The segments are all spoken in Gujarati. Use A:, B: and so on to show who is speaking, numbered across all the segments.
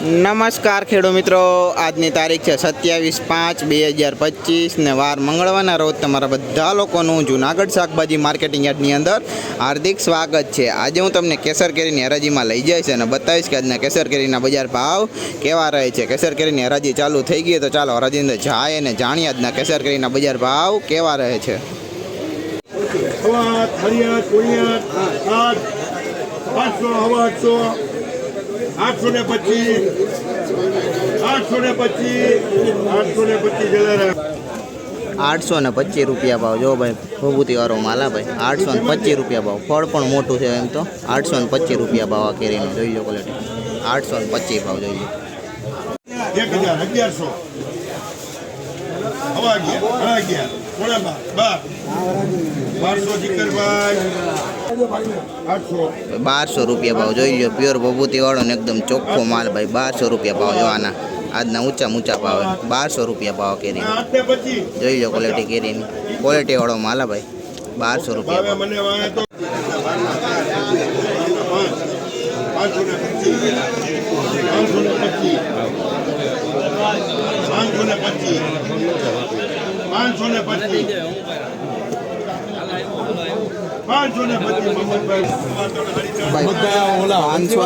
A: નમસ્કાર ખેડૂત મિત્રો. આજની તારીખ છે સત્યાવીસ પાંચ બે હજાર પચીસ ને વાર મંગળવારના રોજ તમારા બધા લોકોનું જુનાગઢ શાકભાજી માર્કેટિંગ યાર્ડની અંદર હાર્દિક સ્વાગત છે. આજે હું તમને કેસર કેરીની હરાજીમાં લઈ જઈશ અને બતાવીશ કે આજના કેસર કેરીના બજાર ભાવ કેવા રહે છે. કેસર કેરીની હરાજી ચાલુ થઈ ગઈ તો ચાલો હરાજી અંદર જાય અને જાણીએ આજના કેસર કેરીના બજાર ભાવ કેવા રહે છે.
B: પાંચસો આઠસો ને પચીસ. આઠસો ને પચીસ. આઠસો ને પચીસ
A: આઠસો ને પચીસ રૂપિયા ભાવ. જો ભાઈ ભભૂતિવાળો માલા ભાઈ. આઠસો ને પચીસ રૂપિયા ભાવ. ફળ પણ મોટું છે એમ તો. આઠસો ને પચીસ રૂપિયા ભાવ આ કેરીનો. જોઈ લો ક્વોલિટી આઠસો ને પચીસ ભાવ જોઈ લો.
B: એક હજાર અગિયારસો. અગિયાર અગિયાર બાર બાર. બારસો જીકરભાઈ
A: બારસો રૂપિયા ભાવ જોઈ લો પ્યોર ભભૂતિવાળો ને એકદમ ચોખ્ખો માલ ભાઈ. બારસો રૂપિયા ભાવ જોવાના આજના ઊંચા ઊંચા ભાવ. બારસો રૂપિયા ભાવ કેરી જોઈ લો ક્વોલિટી કેરીની. ક્વોલિટી વાળો માલ ભાઈ. બારસો રૂપિયા
B: પાંચસો ને પચીસ. પાંચસો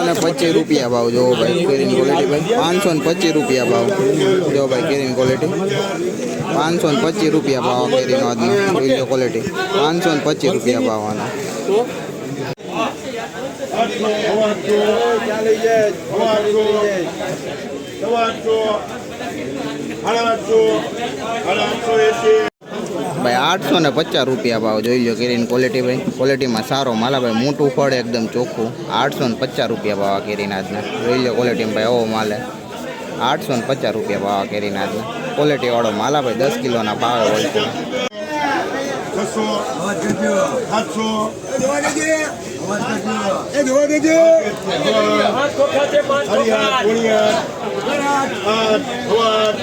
B: ને પચીસ
A: રૂપિયા ભાવ. જો ભાઈ કેરીની ક્વોલિટી ભાઈ. પાંચસો ને પચીસ રૂપિયા ભાવ. જો ભાઈ કેરીની ક્વોલિટી પાંચસો ને પચીસ રૂપિયા ભાવ કેરી કેરીનો આજનો જોઈ લો ક્વોલિટી પાંચસો ને પચીસ રૂપિયા ભાવ આનો.
B: સવા આઠસો સાડા આઠસો સાડા આઠસો એસી.
A: ભાઈ આઠસો ને પચાસ રૂપિયા ભાવ જોઈ લો કેરીની ક્વોલિટી ભાઈ. ક્વોલિટીમાં સારો માલા ભાઈ મોટું ફળ એકદમ ચોખ્ખું. આઠસો ને પચાસ રૂપિયા ભાવ આ કેરીના આજના જોઈ લો ક્વોલિટીમાં ભાઈ એવો માલ. આઠસો ને પચાસ રૂપિયા ભાવ આ કેરીના આજના ક્વોલિટીવાળો માલા ભાઈ દસ કિલોના ભાવે
B: આઠ હવાત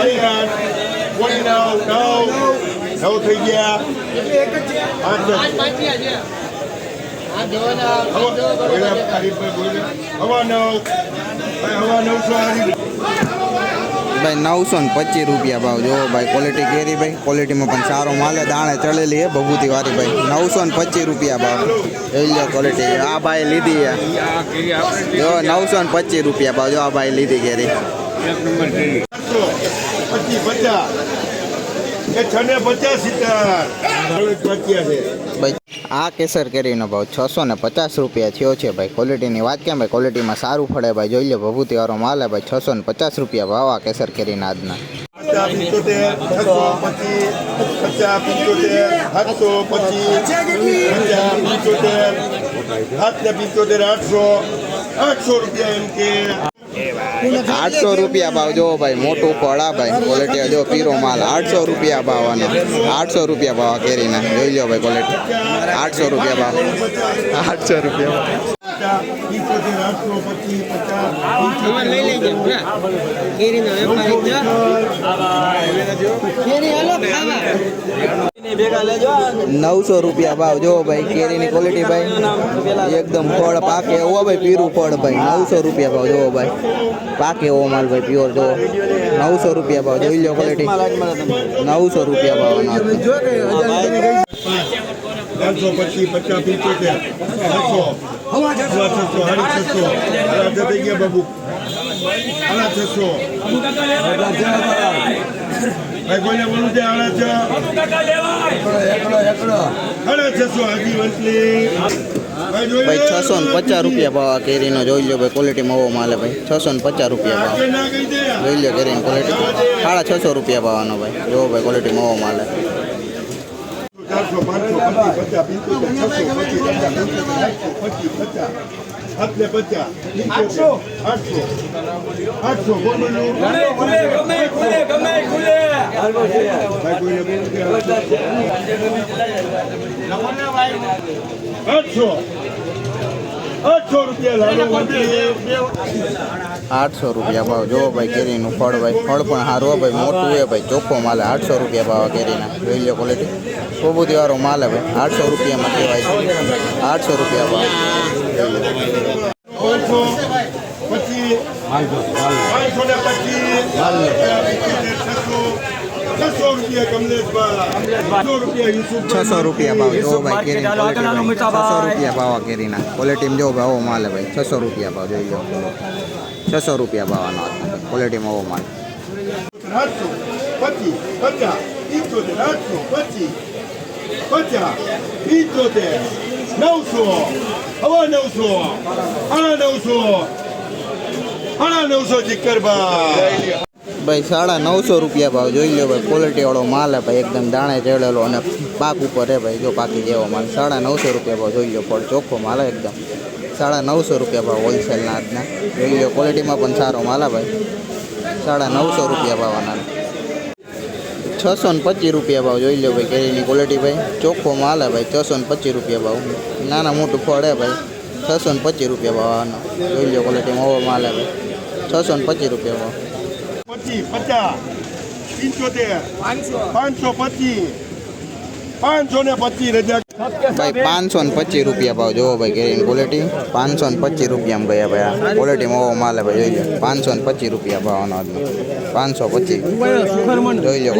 B: હરિયાત કોળી નવ નવ નવ થઈ ગયા.
A: ભાઈ નવસો ને પચીસ રૂપિયા ભાવ. જો ભાઈ ક્વોલિટી કેરી ભાઈ ક્વોલિટીમાં પણ સારો માલે દાણે ચડેલી હે ભભૂતિ વાળી ભાઈ. નવસો ને પચીસ રૂપિયા ભાવ. જોઈ લો ક્વોલિટી આ ભાઈ લીધી હે જો નવસો ને પચીસ રૂપિયા ભાવ. જો આ ભાઈ લીધી કેરી. આ કેસર કેરીનો ભાવ છસો ને પચાસ રૂપિયા થયો છે ભાઈ. ક્વોલિટીની વાત કેમ ભાઈ? ક્વોલિટીમાં સારું ફળે ભાઈ. જોઈ લે ભભૂતિ વાળો માલ ભાઈ. છસો ને પચાસ રૂપિયા ભાવ આ કેસર કેરીના આજના.
B: આઠસો રૂપિયા એમ કે.
A: આઠસો રૂપિયા ભાવ. જો ભાઈ મોટું પડા ભાઈ ક્વોલિટી જો પીરો માલ આઠસો રૂપિયા ભાવ આનો. આઠસો રૂપિયા ભાવ કેરીના. જોઈ લો ભાઈ ક્વોલિટી આઠસો રૂપિયા ભાવ. આઠસો રૂપિયા
B: કેરી નો વેપારી
A: નવસો રૂપિયા ભાવ. જો ભાઈ કેરીની ક્વોલિટી ભાઈ એકદમ ફળ પાકે એવો ભાઈ પીરું ફળ ભાઈ. નવસો રૂપિયા ભાવ જો ભાઈ. પાકે એવો માલ ભાઈ પ્યોર જો. નવસો રૂપિયા ભાવ જોઈ લો ક્વોલિટી નવસો રૂપિયા ભાવ આનો
B: પાંચસો પચીસ પચાસ પંચોતેર છસો હવા છસો સાડી છસો. હાડા થઈ ગયા બાબુ. હાડા છસો ભાઈ કોઈને બોલું છે? છ? ભાઈ
A: છસો ને પચાસ રૂપિયા ભાવ કેરીનો જોઈ લો ભાઈ ક્વોલિટીમાં એવો માલે ભાઈ. છસો ને પચાસ રૂપિયા ભાવ. જોઈ લો કેરીની ક્વોલિટી સાડા છસો રૂપિયા ભાવનો ભાઈ. જોવો ભાઈ ક્વોલિટીમાં એવો માલે.
B: ચારસો પાંચસો પચાસ પચાસ પંચોતેર છસો પચાસ આઠસો. આઠસો. આઠસો. આઠસો. આઠસો રૂપિયા
A: આઠસો રૂપિયા ભાવ. જો ભાઈ કેરીનું ફળ ભાઈ ફળ પણ સારું હોય ભાઈ મોટું એ ભાઈ. ચોખ્ખો માલે આઠસો રૂપિયા ભાવ કેરીના. જોઈ લો ક્વોલિટી બહુ વાળો માલ હવે ભાઈ આઠસો રૂપિયામાં કહેવાય છે. આઠસો રૂપિયા ભાવ.
B: છસો રૂપિયા
A: ભાવ. જો ભાઈ કેરી છસો રૂપિયા ભાવ કેરીના. ક્વોલિટીમાં જો ભાઈ આવો માલ હે ભાઈ. છસો રૂપિયા ભાવ જોઈ લો. છસો રૂપિયા ભાવ આનો ક્વોલિટીમાં આવો માલ.
B: પચીસ પચાસ આઠસો પચીસ પચાસ પંચોતેર નવસો હવા નવસો આણા નવસો આણા નવસો જીકરભાઈ
A: ભાઈ, સાડા નવસો રૂપિયા ભાવ જોઈ લો ભાઈ ક્વોલિટી વાળો માલ હે ભાઈ, એકદમ દાણે ચડેલો અને પાક ઉપર હે ભાઈ, જો પાકી જેવો માલ. સાડા નવસો રૂપિયા ભાવ જોઈ લો પણ ચોખ્ખો માલ એકદમ. સાડા નવસો રૂપિયા ભાવ હોલસેલના આજના. જોઈ લો ક્વોલિટીમાં પણ સારો માલ ભાઈ. સાડા નવસો રૂપિયા ભાવ છસો ને પચીસ રૂપિયા ભાવ જોઈ લો ભાઈ કેરીની ક્વોલિટી ભાઈ. ચોખ્ખો માલ હે ભાઈ, છસો ને પચીસ રૂપિયા ભાવ. નાના મોટું ફળ હે ભાઈ, છસો ને પચીસ રૂપિયા ભાવ આનો. જોઈ લો ક્વોલિટી ઓવો માલ હે ભાઈ. છસો ને પચીસ રૂપિયા ભાવ.
B: પચીસ, પચાસ, પંચોતેર, પાંચસો પચીસ, પાંચસો ને પચીસ, રજા
A: ભાઈ પાંચસો ને પચીસ રૂપિયા ભાવ. જોવો ભાઈ કેરીની ક્વોલિટી પાંચસો ને પચીસ રૂપિયામાં ગયા ભાઈ આ ક્વોલિટીમાં ઓવો માલે ભાઈ જોઈ લો. પાંચસો ને પચીસ રૂપિયા ભાવનો પાંચસો પચીસ. જોઈ લો.